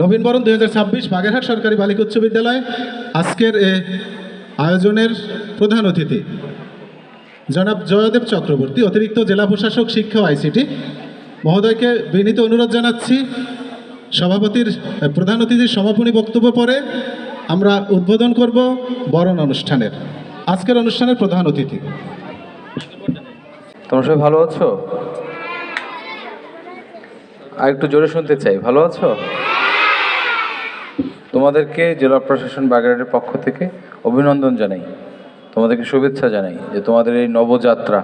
নবীনবরণ দুই হাজার ছাব্বিশ বাগেরহাট সরকারি বালিকা উচ্চ বিদ্যালয় আজকের এ আয়োজনের প্রধান অতিথি। জনাব জয়দেব চক্রবর্তী, অতিরিক্ত জেলা প্রশাসক, শিক্ষা আইসিটি। মহোদয়কে বিনীত অনুরোধ জানাচ্ছি। সভাপতির প্রধান অতিথির সমাপনী বক্তব্য পরে আমরা উদ্বোধন করব বরণ অনুষ্ঠানের। আজকের অনুষ্ঠানের প্রধান অতিথি। তোমরা সবাই ভালো আছো? আর একটু জোরে শুনতে চাই। ভালো আছো? তোমাদেরকে জেলা প্রশাসন বাগেরহাটের পক্ষ থেকে অভিনন্দন জানাই, তোমাদেরকে শুভেচ্ছা জানাই যে তোমাদের এই নবযাত্রা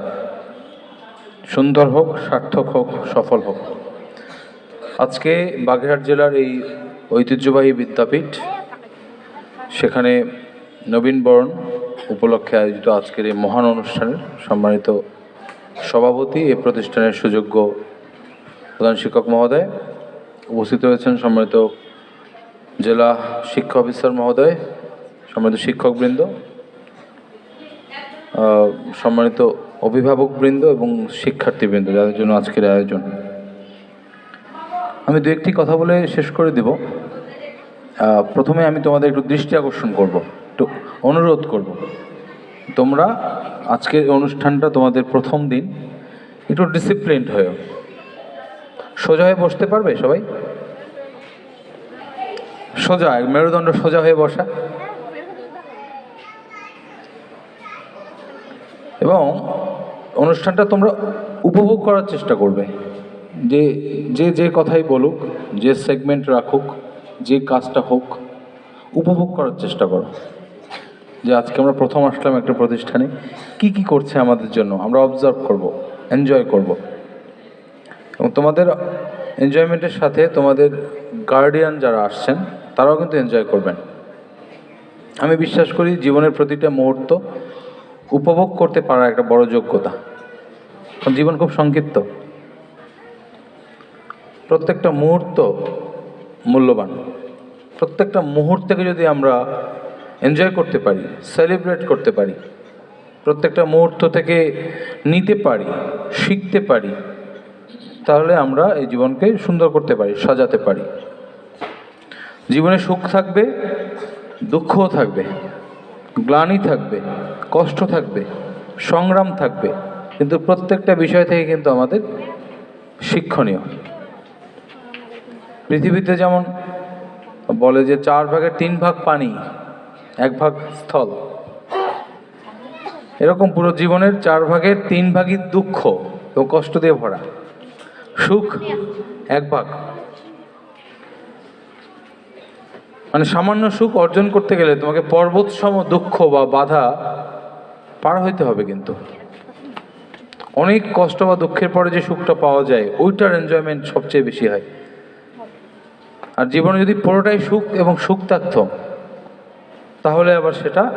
সুন্দর হোক, সার্থক হোক, সফল হোক। আজকে বাগেরহাট জেলার এই ঐতিহ্যবাহী বিদ্যাপীঠ, সেখানে নবীনবরণ উপলক্ষে আয়োজিত আজকের এই মহান অনুষ্ঠানের সম্মানিত সভাপতি, এ প্রতিষ্ঠানের সুযোগ্য প্রধান শিক্ষক মহোদয় উপস্থিত রয়েছেন সম্মানিত জেলা শিক্ষা অফিসার মহোদয়, সম্মানিত শিক্ষকবৃন্দ সম্মানিত অভিভাবকবৃন্দ এবং শিক্ষার্থীবৃন্দ, যাদের জন্য আজকের আয়োজন। আমি দু একটি কথা বলে শেষ করে দেব। প্রথমে আমি তোমাদের একটু দৃষ্টি আকর্ষণ করব, একটু অনুরোধ করব। তোমরা আজকের অনুষ্ঠানটা তোমাদের প্রথম দিন, একটু ডিসিপ্লিনড হয়ে সোজা হয়ে বসতে পারবে সবাই? সোজা মেরুদণ্ড সোজা হয়ে বসা। এবং অনুষ্ঠানটা তোমরা উপভোগ করার চেষ্টা করবে। যে যে যে কথাই বলুক, যে সেগমেন্ট রাখুক, যে কাজটা হোক, উপভোগ করার চেষ্টা করো। যে আজকে আমরা প্রথম আসলাম একটা প্রতিষ্ঠানে। কি কি করছে আমাদের জন্য? আমরা অবজার্ভ করব এনজয় করব। এবং তোমাদের এনজয়মেন্টের সাথে তোমাদের গার্ডিয়ান যারা আসছেন তারাও কিন্তু এনজয় করবেন। আমি বিশ্বাস করি জীবনের প্রতিটা মুহূর্ত উপভোগ করতে পারার একটা বড় যোগ্যতা। কারণ জীবন খুব সংক্ষিপ্ত। প্রত্যেকটা মুহূর্ত মূল্যবান। প্রত্যেকটা মুহূর্তকে যদি আমরা এনজয় করতে পারি সেলিব্রেট করতে পারি, প্রত্যেকটা মুহূর্ত থেকে নিতে পারি, শিখতে পারি, তাহলে আমরা এই জীবনকে সুন্দর করতে পারি, সাজাতে পারি। জীবনে সুখ থাকবে, দুঃখও থাকবে, গ্লানি থাকবে, কষ্ট থাকবে, সংগ্রাম থাকবে। কিন্তু প্রত্যেকটা বিষয় থেকে কিন্তু আমাদের শিক্ষণীয়। পৃথিবীতে যেমন বলে যে চার ভাগের তিন ভাগ পানি, এক ভাগ স্থল। এরকম পুরো জীবনের চার ভাগের তিন ভাগই দুঃখ এবং কষ্ট দিয়ে ভরা। সুখ এক ভাগ। মানে সামান্য সুখ অর্জন করতে গেলে তোমাকে পর্বতসম দুঃখ বা বাধা পার হইতে হবে কিন্তু। অনেক কষ্ট বা দুঃখের পরে যে সুখটা পাওয়া যায়, ওইটার এনজয়মেন্ট সবচেয়ে বেশি হয়। আর জীবনে যদি পুরোটাই সুখ এবং সুখ থাকতো, তাহলে আবার সেটা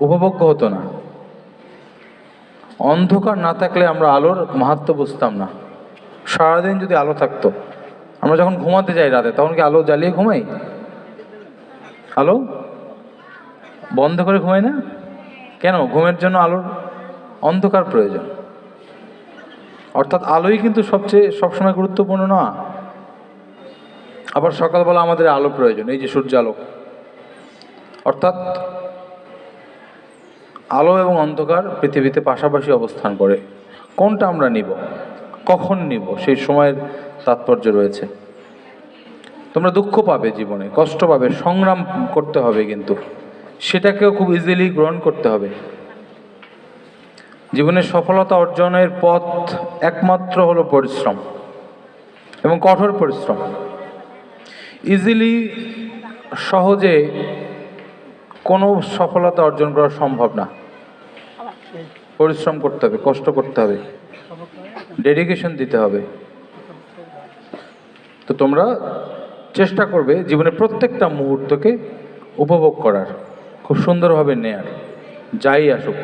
উপভোগ্য হতো না। অন্ধকার না থাকলে আমরা আলোর মাহাত্ম বুঝতাম না। সারাদিন যদি আলো থাকতো, আমরা যখন ঘুমাতে যাই রাতে, তখন কি আলো জ্বালিয়ে ঘুমাই? আলো? বন্ধ করে ঘুমাই না? কেন? ঘুমের জন্য আলোর অন্ধকার প্রয়োজন। অর্থাৎ আলোই কিন্তু সবচেয়ে, সবসময় গুরুত্বপূর্ণ না। আবার সকালবেলা আমাদের আলো প্রয়োজন, এই যে সূর্যালোক অর্থাৎ আলো এবং অন্ধকার পৃথিবীতে পাশাপাশি অবস্থান করে। কোনটা আমরা নিব? কখন নিব? সেই সময়ের তাৎপর্য রয়েছে। তোমরা দুঃখ পাবে জীবনে, কষ্ট পাবে, সংগ্রাম করতে হবে কিন্তু। সেটাকেও খুব ইজিলি গ্রহণ করতে হবে। জীবনের সফলতা অর্জনের পথ একমাত্র হলো পরিশ্রম এবং কঠোর পরিশ্রম। ইজিলি সহজে কোনো সফলতা অর্জন করা সম্ভব না। পরিশ্রম করতে হবে, কষ্ট করতে হবে ডেডিকেশন দিতে হবে। তো তোমরা চেষ্টা করবে জীবনের প্রত্যেকটা মুহূর্তকে উপভোগ করার। খুব সুন্দরভাবে নেয়ার। যাই আসুক।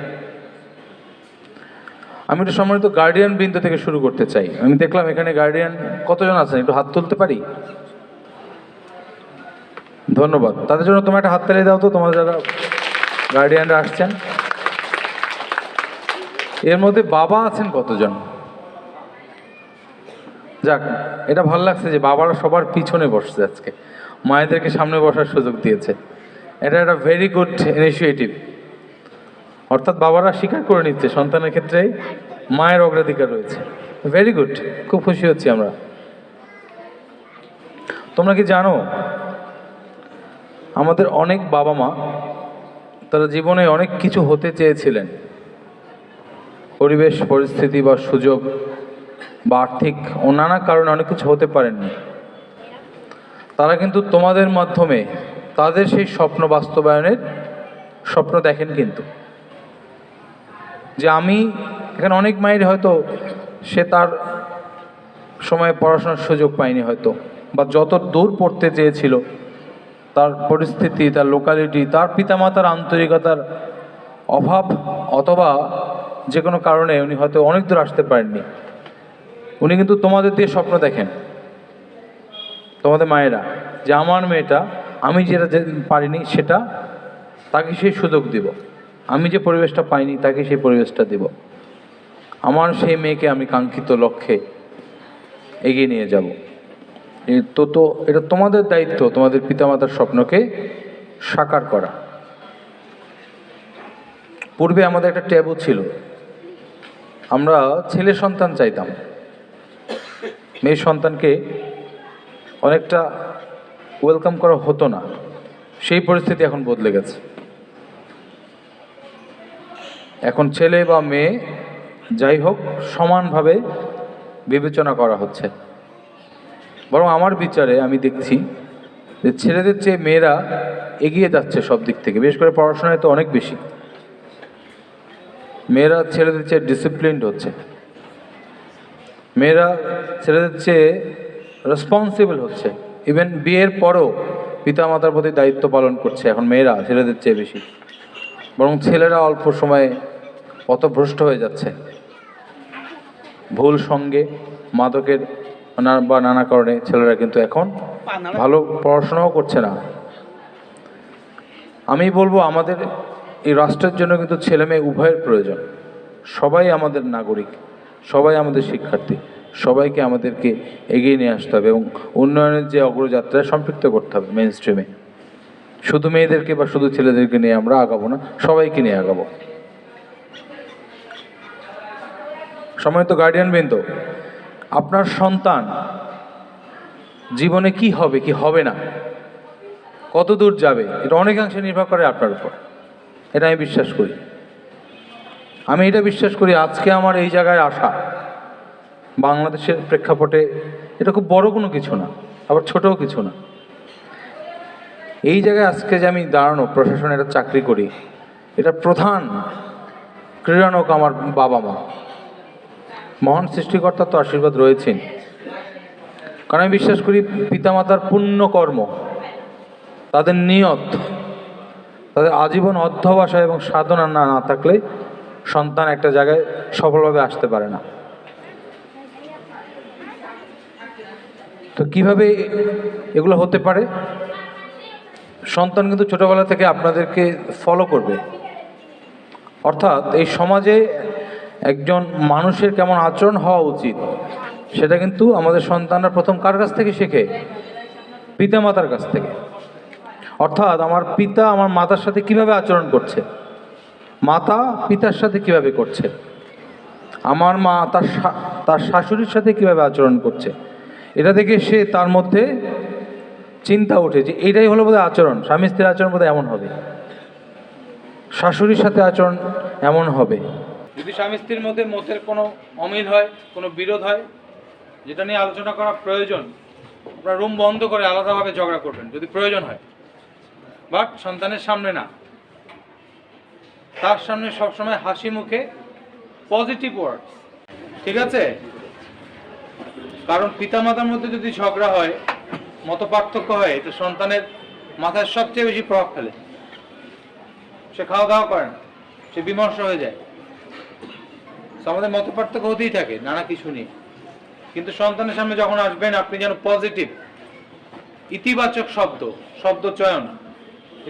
আমি একটু সম্মানিত গার্ডিয়ান বৃন্দ থেকে শুরু করতে চাই। আমি দেখলাম এখানে গার্ডিয়ান কতজন আছেন? একটু হাত তুলতে পারি? ধন্যবাদ। তাদের জন্য তোমার একটা হাত তালি দাও তো, তোমার যারা গার্ডিয়ানরা আসছেন। এর মধ্যে বাবা আছেন কতজন? যাক, এটা ভালো লাগছে যে বাবারা সবার পিছনে বসছে আজকে। মায়েদেরকে সামনে বসার সুযোগ দিয়েছে। এটা একটা ভেরি গুড ইনিশিয়েটিভ অর্থাৎ বাবারা স্বীকার করে নিচ্ছে, সন্তানের ক্ষেত্রে মায়ের অগ্রাধিকার রয়েছে। ভেরি গুড খুব খুশি হচ্ছি আমরা। তোমরা কি জানো, আমাদের অনেক বাবা মা, তারা জীবনে অনেক কিছু হতে চেয়েছিলেন। পরিবেশ, পরিস্থিতি বা সুযোগ বা আর্থিক নানা কারণে অনেক কিছু হতে পারেননি। তারা কিন্তু তোমাদের মাধ্যমে তাদের সেই স্বপ্ন বাস্তবায়নের স্বপ্ন দেখেন কিন্তু। যে আমি এখানে অনেক মায়ের হয়তো সে তার সময়ে পড়াশোনার সুযোগ পায়নি হয়তো, বা যত দূর পড়তে চেয়েছিল, তার পরিস্থিতি, তার লোকালিটি তার পিতামাতার আন্তরিকতার অভাব অথবা যে কোনো কারণে উনি হয়তো অনেক দূর আসতে পারেননি। উনি কিন্তু তোমাদের দিয়ে স্বপ্ন দেখেন। তোমাদের মায়েরা, যে আমার মেয়েটা, আমি যেটা পারিনি সেটা তাকে সেই সুযোগ দিব। আমি যে পরিবেশটা পাইনি তাকে সেই পরিবেশটা দিব। আমার সেই মেয়েকে আমি কাঙ্ক্ষিত লক্ষ্যে এগিয়ে নিয়ে যাব। তো তো এটা তোমাদের দায়িত্ব, তোমাদের পিতামাতার স্বপ্নকে সাকার করা। পূর্বে আমাদের একটা ট্যাবু ছিল। আমরা ছেলে সন্তান চাইতাম। মেয়ে সন্তানকে অনেকটা ওয়েলকাম করা হতো না। সেই পরিস্থিতি এখন বদলে গেছে। এখন ছেলে বা মেয়ে যাই হোক, সমানভাবে বিবেচনা করা হচ্ছে। বরং আমার বিচারে আমি দেখছি যে ছেলেদের চেয়ে মেয়েরা এগিয়ে যাচ্ছে সব দিক থেকে। বিশেষ করে পড়াশোনায় তো অনেক বেশি। মেয়েরা ছেলেদের চেয়ে ডিসিপ্লিনড হচ্ছে। মেয়েরা ছেলেদের চেয়ে রেসপন্সিবল হচ্ছে। ইভেন বিয়ের পরও পিতা মাতার প্রতি দায়িত্ব পালন করছে এখন মেয়েরা ছেলেদের চেয়ে বেশি। বরং ছেলেরা অল্প সময়ে পথভ্রষ্ট হয়ে যাচ্ছে। ভুল সঙ্গে মাদকের বা নানা কারণে ছেলেরা কিন্তু এখন ভালো পড়াশোনাও করছে না। আমি বলব আমাদের এই রাষ্ট্রের জন্য কিন্তু ছেলে মেয়ে উভয়ের প্রয়োজন। সবাই আমাদের নাগরিক। সবাই আমাদের শিক্ষার্থী। সবাইকে আমাদেরকে এগিয়ে নিয়ে আসতে হবে এবং উন্নয়নের যে অগ্রযাত্রায় সম্পৃক্ত করতে হবে মেন স্ট্রিমে শুধু মেয়েদেরকে বা শুধু ছেলেদেরকে নিয়ে আমরা আগাবো না, সবাইকে নিয়ে আগাবো। সম্মানিত গার্ডিয়ান বৃন্দ, আপনার সন্তান জীবনে কি হবে কি হবে না? কত দূর যাবে? এটা অনেকাংশে নির্ভর করে আপনার উপর। এটা আমি বিশ্বাস করি। আমি এটা বিশ্বাস করি আজকে আমার এই জায়গায় আসা বাংলাদেশের প্রেক্ষাপটে এটা খুব বড় কোনো কিছু না, আবার ছোটও কিছু না। এই জায়গায় আজকে যে আমি দাঁড়ানো, প্রশাসনে একটা চাকরি করি, এটা প্রধান ক্রীড়ানক আমার বাবা মা। মহান সৃষ্টিকর্তার তো আশীর্বাদ রয়েছেন। কারণ আমি বিশ্বাস করি পিতামাতার পুণ্য কর্ম তাদের নিয়ত, তাদের আজীবন অধ্যবসায় এবং সাধনা না না থাকলে সন্তান একটা জায়গায় সফলভাবে আসতে পারে না। তো কীভাবে এগুলো হতে পারে? সন্তান কিন্তু ছোটবেলা থেকে আপনাদেরকে ফলো করবে। অর্থাৎ এই সমাজে একজন মানুষের কেমন আচরণ হওয়া উচিত, সেটা কিন্তু আমাদের সন্তানরা প্রথম কার কাছ থেকে শেখে? পিতামাতার কাছ থেকে। অর্থাৎ আমার পিতা আমার মাতার সাথে কীভাবে আচরণ করছে? মাতা পিতার সাথে কীভাবে করছে? আমার মা তার তার শাশুড়ির সাথে কীভাবে আচরণ করছে? এটা দেখে সে তার মধ্যে চিন্তা ওঠে যে এটাই হলো বোধহয় আচরণ। স্বামী স্ত্রীর আচরণ বোধহয় এমন হবে। শাশুড়ির সাথে আচরণ এমন হবে। যদি স্বামী স্ত্রীর মধ্যে মতের কোনো অমিল হয়, কোনো বিরোধ হয়, যেটা নিয়ে আলোচনা করা প্রয়োজন, আপনারা রুম বন্ধ করে আলাদাভাবে ঝগড়া করবেন, যদি প্রয়োজন হয়। বাট সন্তানের সামনে না। তার সামনে সবসময় হাসি মুখে পজিটিভ ওয়ার্ড ঠিক আছে? কারণ পিতামাতার মধ্যে যদি ঝগড়া হয় মত পার্থক্য হয়, তো সন্তানের মাথায় সবচেয়ে বেশি প্রভাব ফেলে। সে খাওয়া দাওয়া করে না, সে বিমর্ষ হয়ে যায়। আমাদের মত পার্থক্য হতেই থাকে, নানা কিছু নিয়ে। কিন্তু সন্তানের সামনে যখন আসবেন, আপনি যেন পজিটিভ ইতিবাচক শব্দ শব্দ চয়ন,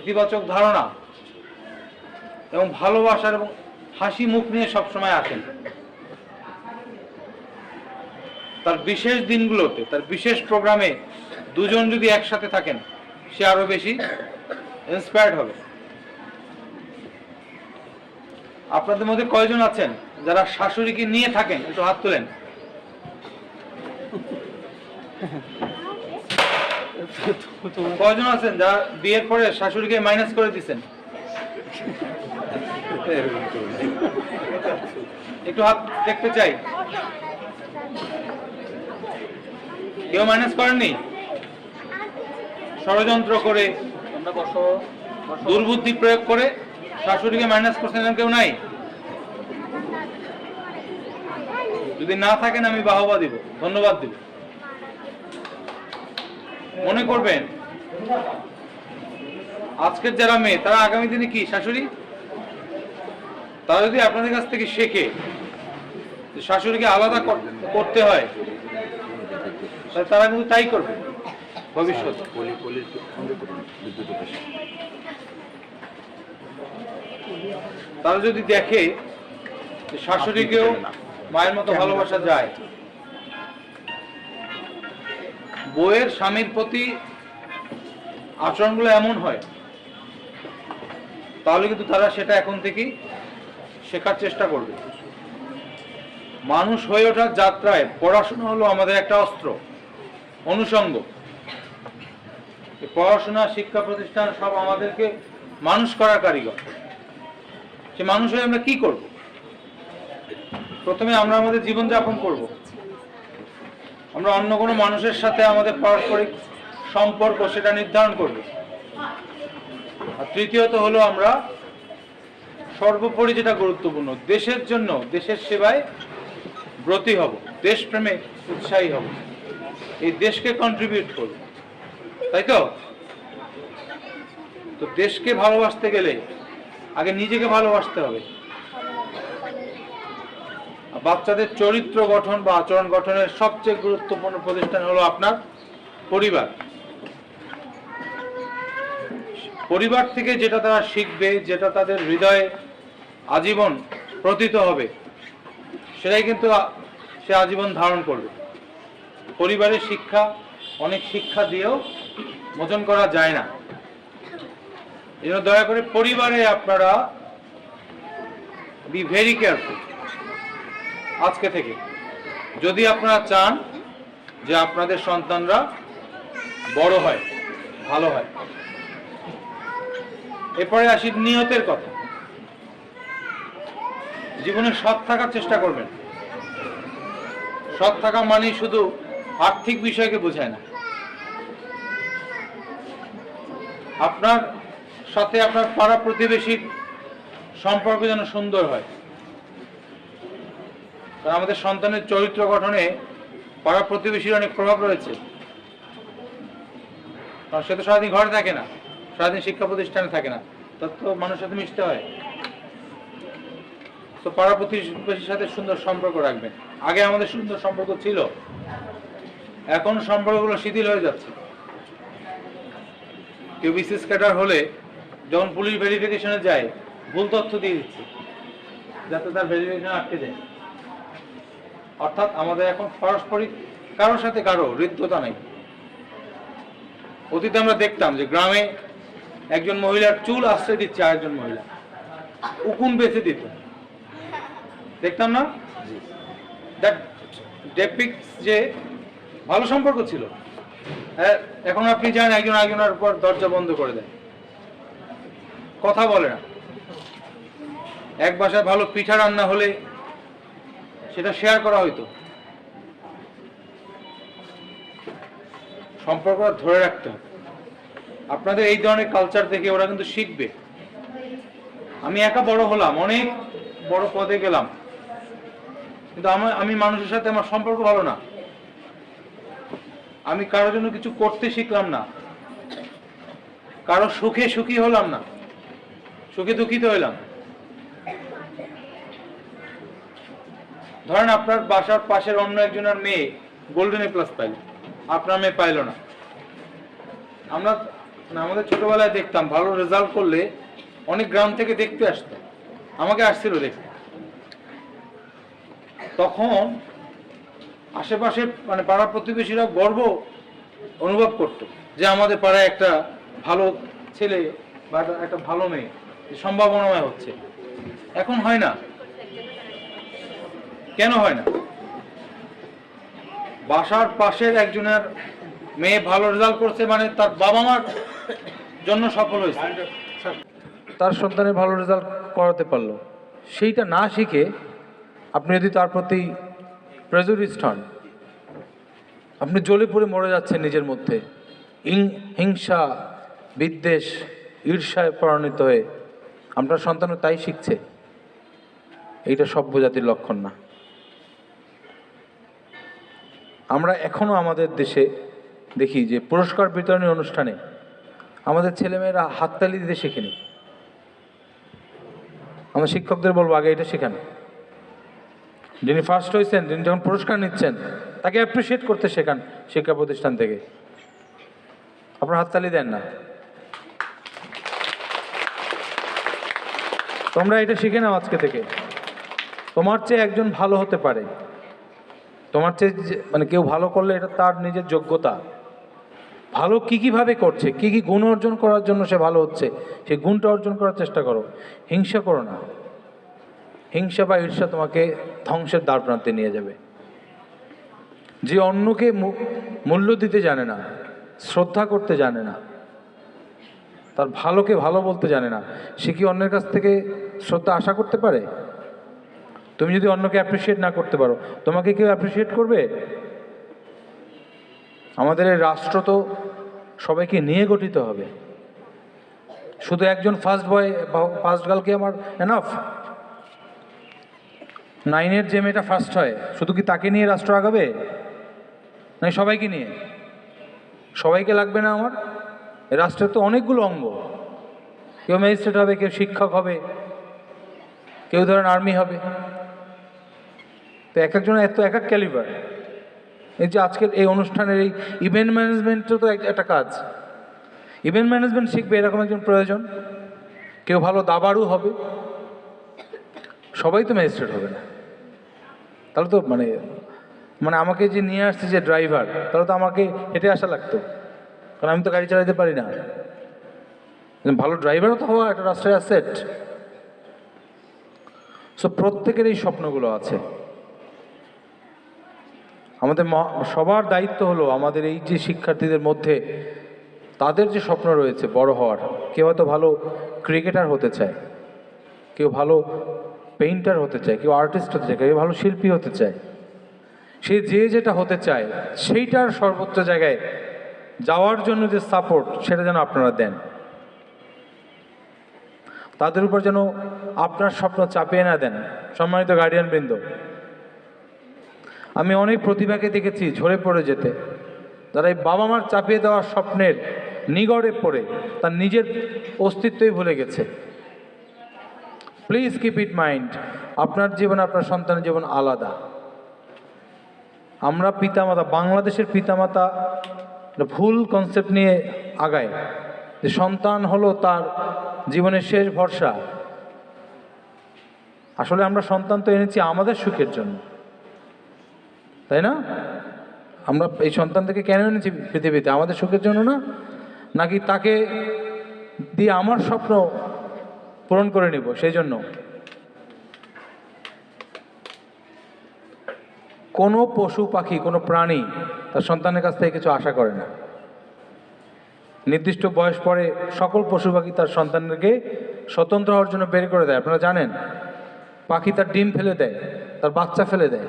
ইতিবাচক ধারণা এবং ভালোবাসার এবং হাসি মুখ নিয়ে সবসময় আসেন। তার বিশেষ দিনগুলোতে, তার বিশেষ প্রোগ্রামে দুজন যদি একসাথে থাকেন, সে আরও বেশি ইন্সপায়ার্ড হবে। আপনাদের মধ্যে কয়জন আছেন যারা শাশুড়িকে নিয়ে থাকেন? একটু হাত তোলেন। কয়জন আছেন যারা বিয়ের পরে শাশুড়িকে মাইনাস করে দিচ্ছেন একটু হাত দেখতে চাই। কেউ মাইনাস করেননি? ষড়যন্ত্র করে দুর্বুদ্ধি প্রয়োগ করে শাশুড়িকে মাইনাস করছেন কেউ নাই? যদি না থাকেন আমি বাহবা দিব ধন্যবাদ দিব। মনে করবেন আজকের যারা মেয়ে তারা আগামী দিনে কি শাশুড়ি? তারা যদি আপনাদের কাছ থেকে শেখে শাশুড়িকে আলাদা করতে হয় তাহলে তারা কিন্তু তাই করবে ভবিষ্যতে তারা যদি দেখে শাশুড়িকেও মায়ের মতো ভালোবাসা যায় বইয়ের স্বামীর প্রতি আচরণগুলো এমন হয় তাহলে কিন্তু তারা সেটা এখন থেকেই শেখার চেষ্টা করবে। মানুষ হয়ে ওঠার যাত্রায় পড়াশোনা হলো আমাদের একটা অস্ত্র, অনুষঙ্গ। পড়াশোনা, শিক্ষা প্রতিষ্ঠান সব আমাদেরকে মানুষ করার কারিগর। সে মানুষ হয়ে আমরা কি করব? প্রথমে আমরা আমাদের জীবনযাপন করব। আমরা অন্য কোনো মানুষের সাথে আমাদের পারস্পরিক সম্পর্ক সেটা নির্ধারণ করব। আর তৃতীয়ত হলো আমরা সর্বোপরি যেটা গুরুত্বপূর্ণ, দেশের জন্য, দেশের সেবায় ব্রতী হব, দেশপ্রেমে উৎসাহী হব। এই দেশকে কন্ট্রিবিউট করব, তাই তো? তো দেশকে ভালোবাসতে গেলে আগে নিজেকে ভালোবাসতে হবে। বাচ্চাদের চরিত্র গঠন বা আচরণ গঠনের সবচেয়ে গুরুত্বপূর্ণ প্রতিষ্ঠান হলো আপনার পরিবার। পরিবার থেকে যেটা তারা শিখবে, যেটা তাদের হৃদয়ে আজীবন প্রতীত হবে। সেটাই কিন্তু সে আজীবন ধারণ করবে। পরিবারের শিক্ষা, অনেক শিক্ষা দিয়েও মোচন করা যায় না। এই দয়া করে পরিবারে আপনারা বি ভেরি কেয়ারফুল আজকে থেকে। যদি আপনারা চান যে আপনাদের সন্তানরা বড় হয়, ভালো হয়। এরপরে আসি নিয়তের কথা। জীবনে সৎ থাকার চেষ্টা করবেন। সৎ থাকা মানে শুধু আর্থিক বিষয়কে বোঝায় না। আপনার সাথে আপনার পাড়া প্রতিবেশীর সম্পর্ক যেন সুন্দর হয়। কারণ আমাদের সন্তানের চরিত্র গঠনে পাড়া প্রতিবেশীর অনেক প্রভাব রয়েছে। কারণ সে তো সারাদিন ঘরে থাকে না, সারাদিন শিক্ষা প্রতিষ্ঠানে থাকে না তত মানুষের সাথে মিশতে হয়। তো পাড়া প্রতিবেশীর সাথে সুন্দর সম্পর্ক রাখবেন। আগে আমাদের সুন্দর সম্পর্ক ছিল। এখন সম্পর্কগুলো শিথিল হয়ে যাচ্ছে। কেউ বিসিএস ক্যাডার হলে যখন পুলিশ ভেরিফিকেশনে যায়, ভুল তথ্য দিয়ে দিচ্ছে, যাতে তার ভেরিফিকেশন আটকে যায়। অর্থাৎ আমাদের এখন পারস্পরিক কারোর সাথে কারও হৃদ্যতা নেই। অতীতে আমরা দেখতাম যে গ্রামে একজন মহিলার চুল আশ্রয় দিচ্ছে আরেকজন মহিলা। উকুন বেঁচে দিত। দেখতাম না? দ্যাট ডেপিক্স যে ভালো সম্পর্ক ছিল। হ্যাঁ, এখন আপনি যান একজন একজনের উপর দরজা বন্ধ করে দেন। কথা বলে না। এক বাসায় ভালো পিঠা রান্না হলে সেটা শেয়ার করা হইতো। সম্পর্ক ধরে রাখতে হবে। আপনাদের এই ধরনের কালচার দেখে ওরা কিন্তু শিখবে। আমি একা বড় হলাম অনেক বড় পদে গেলাম। কিন্তু আমার আমি মানুষের সাথে আমার সম্পর্ক ভালো না। আমি কারোর জন্য কিছু করতে শিখলাম না। কারও সুখে সুখী হলাম না। সুখে দুঃখিত হইলাম। ধরেন আপনার বাসার পাশের অন্য একজনের মেয়ে গোল্ডেন এ প্লাস পাইল। আপনার মেয়ে পাইল না। আমরা, আমাদের ছোটবেলায় দেখতাম, ভালো রেজাল্ট করলে অনেক গ্রাম থেকে দেখতে আসতো। আমাকে আসছিল দেখতে। তখন আশেপাশে মানে পাড়া প্রতিবেশীরা গর্ব অনুভব করতো যে আমাদের পাড়ায় একটা ভালো ছেলে বা একটা- ভালো মেয়ে সম্ভাবনাময় হচ্ছে। এখন হয় না। কেন হয় না? বাসার পাশের একজনের মেয়ে ভালো রেজাল্ট করছে মানে তার বাবা মার জন্য সফল হয়েছে। তার সন্তানের ভালো রেজাল্ট করাতে পারল। সেইটা না শিখে আপনি যদি তার প্রতি প্রেজুরিস্ট হন, আপনি জ্বলে পড়ে মরে যাচ্ছেন নিজের মধ্যে। হিংসা, বিদ্বেষ, ঈর্ষায় পরিণত হয়ে আপনার সন্তানও তাই শিখছে। এইটা সভ্য জাতির লক্ষণ না। আমরা এখনও আমাদের দেশে দেখি যে পুরস্কার বিতরণী অনুষ্ঠানে আমাদের ছেলেমেয়েরা হাততালি দিতে শেখেনি। আমরা শিক্ষকদের বলব, আগে এটা শেখান। যিনি ফার্স্ট হয়েছেন যিনি যখন পুরস্কার নিচ্ছেন, তাকে অ্যাপ্রিসিয়েট করতে শেখান শিক্ষা প্রতিষ্ঠান থেকে। আপনার হাততালি দেন না। তোমরা এটা শিখে নাও আজকে থেকে। তোমার চেয়ে একজন ভালো হতে পারে। তোমার চেয়ে মানে কেউ ভালো করলে এটা তার নিজের যোগ্যতা। ভালো কী কীভাবে করছে, কী কী গুণ অর্জন করার জন্য সে ভালো হচ্ছে সেই গুণটা অর্জন করার চেষ্টা করো। হিংসা করো না। হিংসা বা ঈর্ষা তোমাকে ধ্বংসের দ্বার প্রান্তে নিয়ে যাবে। যে অন্যকে মূল্য দিতে জানে না, শ্রদ্ধা করতে জানে না, তার ভালোকে ভালো বলতে জানে না, সে কি অন্যের কাছ থেকে শ্রদ্ধা আশা করতে পারে? তুমি যদি অন্যকে অ্যাপ্রিসিয়েট না করতে পারো, তোমাকে কেউ অ্যাপ্রিসিয়েট করবে? আমাদের এই রাষ্ট্র তো সবাইকে নিয়ে গঠিত হবে। শুধু একজন ফার্স্ট বয় ফার্স্ট গার্লকে আমার এনাফ নাইনের যে মেয়েটা ফার্স্ট হয়, শুধু কি তাকে নিয়ে রাষ্ট্র আগাবে? না সবাইকে নিয়ে? সবাইকে লাগবে না আমার? রাষ্ট্রের তো অনেকগুলো অঙ্গ। কেউ ম্যাজিস্ট্রেট হবে, কেউ শিক্ষক হবে, কেউ ধরেন আর্মি হবে। তো এক একজনের এত এক এক ক্যালিবার এই যে আজকের এই অনুষ্ঠানের এই ইভেন্ট ম্যানেজমেন্টও তো এক- একটা কাজ। ইভেন্ট ম্যানেজমেন্ট শিখবে এরকম একজন প্রয়োজন। কেউ ভালো দাবারও হবে। সবাই তো ম্যাজিস্ট্রেট হবে না। তাহলে তো মানে মানে আমাকে যে নিয়ে আসছে যে ড্রাইভার তাহলে তো আমাকে হেঁটে আসা লাগতো। কারণ আমি তো গাড়ি চালাতে পারি না। ভালো ড্রাইভারও তো হওয়া একটা রাষ্ট্রের অ্যাসেট সো প্রত্যেকের এই স্বপ্নগুলো আছে। আমাদের সবার দায়িত্ব হলো আমাদের এই যে শিক্ষার্থীদের মধ্যে তাদের যে স্বপ্ন রয়েছে বড় হওয়ার, কেউ হয়তো ভালো ক্রিকেটার হতে চায়, কেউ ভালো পেইন্টার হতে চায়, কেউ আর্টিস্ট হতে চায়, কেউ ভালো শিল্পী হতে চায়, সে যে যেটা হতে চায়, সেইটার সর্বোচ্চ জায়গায় যাওয়ার জন্য যে সাপোর্ট সেটা যেন আপনারা দেন। তাদের উপর যেন আপনার স্বপ্ন চাপিয়ে না দেন, সম্মানিত গার্ডিয়ান বৃন্দ আমি অনেক প্রতিভাকে দেখেছি ঝরে পড়ে যেতে। তারা এই বাবা মার চাপিয়ে দেওয়ার স্বপ্নের নিগড়ে পড়ে, তার নিজের অস্তিত্বই ভুলে গেছে। প্লিজ কিপ ইট মাইন্ড আপনার জীবন, আপনার সন্তানের জীবন আলাদা। আমরা পিতামাতা, বাংলাদেশের পিতামাতা ভুল কনসেপ্ট নিয়ে আগায়। যে সন্তান হলো তার জীবনের শেষ ভরসা। আসলে আমরা সন্তান তো এনেছি আমাদের সুখের জন্য। তাই না? আমরা এই সন্তান থেকে কেন এনেছি পৃথিবীতে? আমাদের সুখের জন্য না? নাকি তাকে দিয়ে আমার স্বপ্ন পূরণ করে নিব, সেই জন্য। কোনো পশু পাখি, কোনো প্রাণী তার সন্তানের কাছ থেকে কিছু আশা করে না। নির্দিষ্ট বয়স পরে সকল পশু পাখি তার সন্তানকে স্বতন্ত্র হওয়ার জন্য বের করে দেয়। আপনারা জানেন, পাখি তার ডিম ফেলে দেয়, তার বাচ্চা ফেলে দেয়।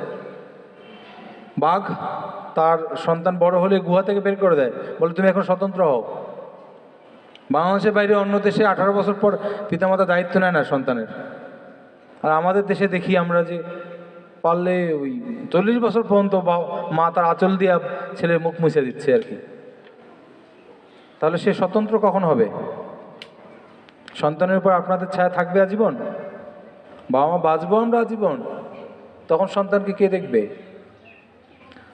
বাঘ তার সন্তান বড় হলে গুহা থেকে বের করে দেয়। বলে, তুমি এখন স্বতন্ত্র হও। বাংলাদেশের বাইরে অন্য দেশে আঠারো বছর পর পিতামাতা দায়িত্ব নেয় না সন্তানের। আর আমাদের দেশে দেখি আমরা যে পারলে ওই চল্লিশ বছর পর্যন্ত বা- মা তার আঁচল দিয়া ছেলের মুখ মুছে দিচ্ছে আর কি। তাহলে সে স্বতন্ত্র কখন হবে? সন্তানের উপর আপনাদের ছায়া থাকবে আজীবন? বাবা মা বাঁচবো আমরা আজীবন? তখন সন্তানকে কে দেখবে?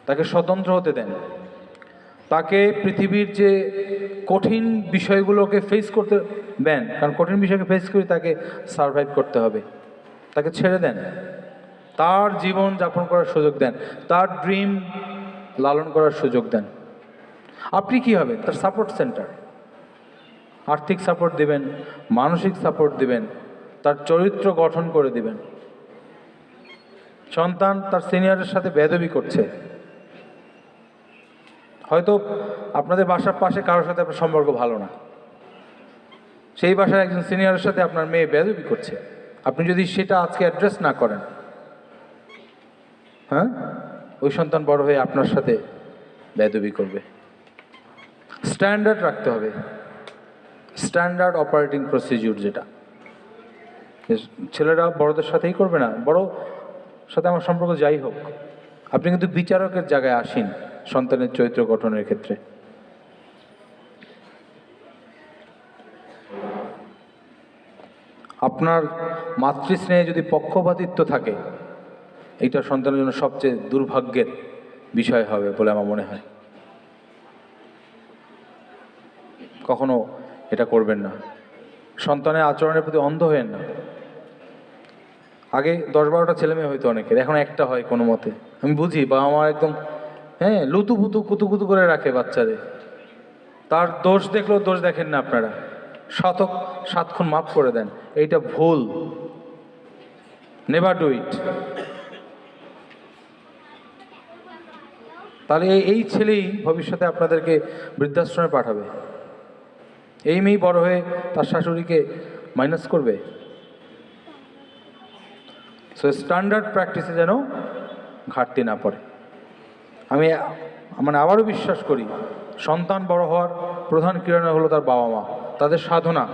তাকে স্বতন্ত্র হতে দেন। তাকে পৃথিবীর যে কঠিন বিষয়গুলোকে ফেস করতে দেন, কারণ কঠিন বিষয়কে ফেস করে তাকে সারভাইভ করতে হবে। তাকে ছেড়ে দেন। তার জীবন যাপন করার সুযোগ দেন। তার ড্রিম লালন করার সুযোগ দেন। আপনি কি হবে? তার সাপোর্ট সেন্টার আর্থিক সাপোর্ট দিবেন, মানসিক সাপোর্ট দিবেন, তার চরিত্র গঠন করে দিবেন। সন্তান তার সিনিয়রের সাথে বেদবি করছে। হয়তো আপনাদের বাসার পাশে কারোর সাথে আপনার সম্পর্ক ভালো না। সেই বাসার একজন সিনিয়রের সাথে আপনার মেয়ে বেদবি করছে। আপনি যদি সেটা আজকে অ্যাড্রেস না করেন হ্যাঁ? ওই সন্তান বড় হয়ে আপনার সাথে বেদবি করবে। স্ট্যান্ডার্ড রাখতে হবে। স্ট্যান্ডার্ড অপারেটিং প্রসিডিউর যেটা। ছেলেরা বড়দের সাথেই করবে না। বড় সাথে আমার সম্পর্ক যাই হোক। আপনি কিন্তু বিচারকের জায়গায় আসেন। সন্তানের চরিত্র গঠনের ক্ষেত্রে। আপনার মাতৃস্নেহে যদি পক্ষপাতিত্ব থাকে এটা সন্তানের জন্য সবচেয়ে দুর্ভাগ্যের বিষয় হবে বলে আমার মনে হয়। কখনো এটা করবেন না। সন্তানের আচরণের প্রতি অন্ধ হয়েন না। আগে দশ বারোটা ছেলে মেয়ে হয়তো অনেকের, এখন একটা হয় কোনো মতে। আমি বুঝি বাবা মা একদম হ্যাঁ লুতু পুতু কুতু কুতু করে রাখে বাচ্চাদের তার দোষ দেখলেও দোষ দেখেন না আপনারা। শতক সাতক্ষণ মাফ করে দেন। এইটা ভুল। নেভার ডু ইট তাহলে এই ছেলেই ভবিষ্যতে আপনাদেরকে বৃদ্ধাশ্রমে পাঠাবে। এই মেয়েই বড় হয়ে তার শাশুড়িকে মাইনাস করবে। সো স্ট্যান্ডার্ড প্র্যাকটিসে যেন ঘাটতি না পড়ে। আমি মানে আবারও বিশ্বাস করি, সন্তান বড় হওয়ার প্রধান কিরণ হলো তার বাবা মা, তাদের সাধনা।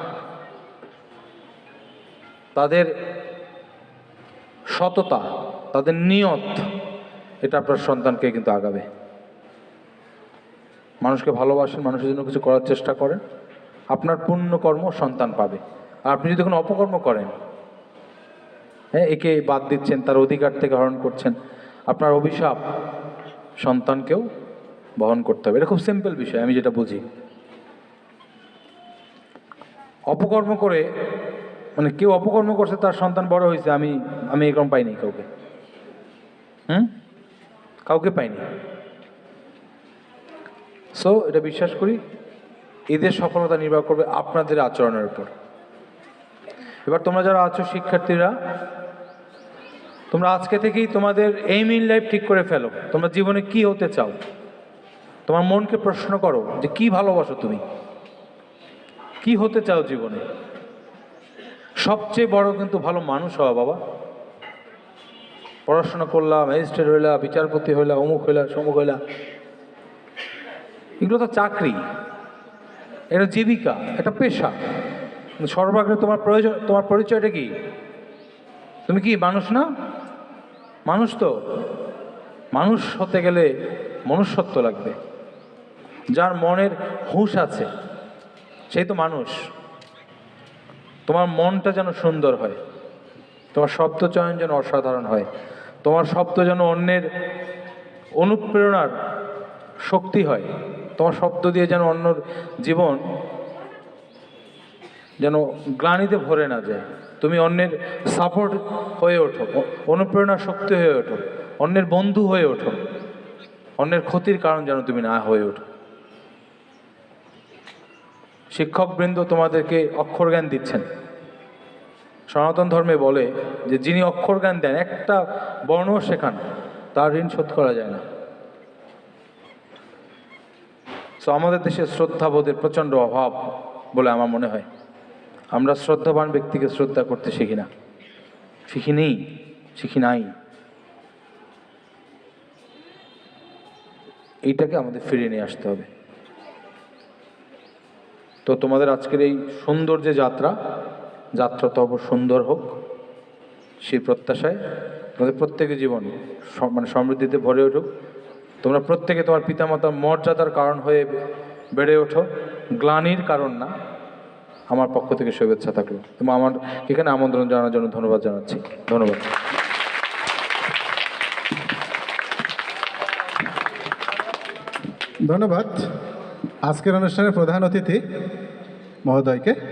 তাদের সততা, তাদের নিয়ত, এটা আপনার সন্তানকে কিন্তু আগাবে। মানুষকে ভালোবাসেন, মানুষের জন্য কিছু করার চেষ্টা করেন। আপনার পুণ্য কর্ম সন্তান পাবে। আর আপনি যদি কোনো অপকর্ম করেন হ্যাঁ একে বাদ দিচ্ছেন, তার অধিকার থেকে হরণ করছেন, আপনার অভিশাপ সন্তানকেও বহন করতে হবে। এটা খুব সিম্পল বিষয়, আমি যেটা বুঝি। অপকর্ম করে মানে কেউ অপকর্ম করছে, তার সন্তান বড় হয়েছে, আমি আমি এরকম পাইনি কাউকে। হুম? কাউকে পাইনি। সো এটা বিশ্বাস করি, এদের সফলতা নির্ভর করবে আপনাদের আচরণের উপর। এবার তোমরা যারা আছো, শিক্ষার্থীরা তোমরা আজকে থেকেই তোমাদের এইম ইন লাইফ ঠিক করে ফেলো। তোমরা জীবনে কি হতে চাও? তোমার মনকে প্রশ্ন করো যে কি ভালোবাসো তুমি? কি হতে চাও জীবনে? সবচেয়ে বড় কিন্তু ভালো মানুষ হওয়া, বাবা। পড়াশোনা করলাম ম্যাজিস্ট্রেট হইলা, বিচারপতি হইলা, অমুক হইলা, সমুক হইলা। এগুলো তো চাকরি। এটা জীবিকা, এটা পেশা। সর্বাগ্রে তোমার প্রয়োজন, তোমার পরিচয়টা কি? তুমি কি মানুষ না? মানুষ তো, মানুষ হতে গেলে মনুষ্যত্ব লাগবে। যার মনের হুঁশ আছে, সেই তো মানুষ। তোমার মনটা যেন সুন্দর হয়, তোমার শব্দ চয়ন যেন অসাধারণ হয়, তোমার শব্দ যেন অন্যের অনুপ্রেরণার শক্তি হয়, তোমার শব্দ দিয়ে যেন অন্যর জীবন যেন গ্লানিতে ভরে না যায়। তুমি অন্যের সাপোর্ট হয়ে ওঠো, অনুপ্রেরণা শক্তি হয়ে ওঠো, অন্যের বন্ধু হয়ে ওঠো, অন্যের ক্ষতির কারণ যেন তুমি না হয়ে ওঠো। শিক্ষকবৃন্দ তোমাদেরকে অক্ষর জ্ঞান দিচ্ছেন। সনাতন ধর্মে বলে যে, যিনি অক্ষর জ্ঞান দেন, একটা বর্ণ শেখান, তার ঋণ শোধ করা যায় না। সো আমাদের দেশে শ্রদ্ধাবোধের প্রচণ্ড অভাব বলে আমার মনে হয়। আমরা শ্রদ্ধাবান ব্যক্তিকে শ্রদ্ধা করতে শিখি না। শিখি নেই, শিখি নাই। এইটাকে আমাদের ফিরিয়ে নিয়ে আসতে হবে। তো তোমাদের আজকের এই সুন্দর যে যাত্রা যাত্রা তব সুন্দর হোক, সেই প্রত্যাশায় তোমাদের প্রত্যেকের জীবন মানে সমৃদ্ধিতে ভরে উঠুক। তোমরা প্রত্যেকে তোমার পিতামাতার মর্যাদার কারণ হয়ে বেড়ে ওঠো। গ্লানির কারণ না। আমার পক্ষ থেকে শুভেচ্ছা থাকল। এবং আমার এখানে আমন্ত্রণ জানানোর জন্য ধন্যবাদ জানাচ্ছি। ধন্যবাদ। ধন্যবাদ। আজকের অনুষ্ঠানের প্রধান অতিথি মহোদয়কে।